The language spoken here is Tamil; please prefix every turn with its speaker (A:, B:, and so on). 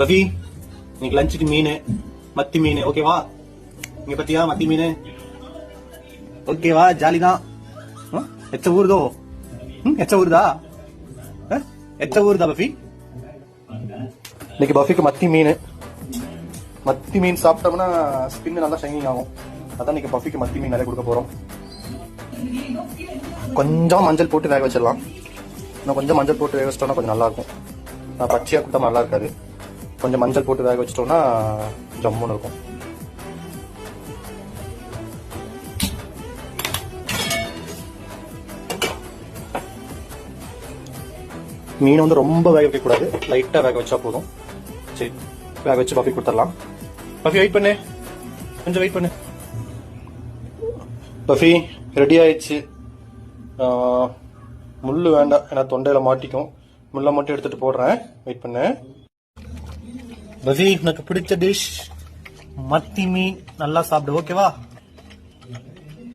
A: பஃபி இன்னைக்கு லஞ்சுக்கு மீன் மத்தி மீன் ஓகேவா இங்க பத்தியா மத்தி மீன்? ஓகேவா ஜாலி தான். எச்ச ஊருதோ? எச்ச ஊருதா? எச்ச ஊருதா பஃபி இன்னைக்கு பஃபிக்கு மத்தி மீன். மத்தி மீன் சாப்பிட்டோம்னா ஸ்கின் நல்லா ஷைனிங் ஆகும். அதான் இன்னைக்கு பஃபிக்கு மத்தி மீன் நிறைய கொடுக்க போறோம். கொஞ்சம் மஞ்சள் போட்டு வேக வச்சிடலாம். இன்னும் கொஞ்சம் மஞ்சள் போட்டு வேக வச்சிட்டோம்னா கொஞ்சம் நல்லா இருக்கும். நான் பச்சையா கொடுத்தா நல்லா இருக்காது. கொஞ்சம் மஞ்சள் போட்டு வேக வச்சிட்டோம்னா ஜம்முன்னு இருக்கும். மீன் வந்து ரொம்ப வேக வைக்கக்கூடாது. லைட்டாக வேக வச்சா போதும். சரி வேக வச்சு பஃபி கொடுத்துடலாம். பஃபி வெயிட் பண்ணு. கொஞ்சம் வெயிட் பண்ணு. பஃபி ரெடி ஆயிடுச்சு. முள் வேண்டாம். ஏன்னா தொண்டையில் மாட்டிக்கும். முள்ளை மட்டும் எடுத்துகிட்டு போடுறேன். வெயிட் பண்ணு. பவி உனக்கு பிடிச்ச டிஷ் மத்தி மீன் நல்லா சாப்பிடு ஓகேவா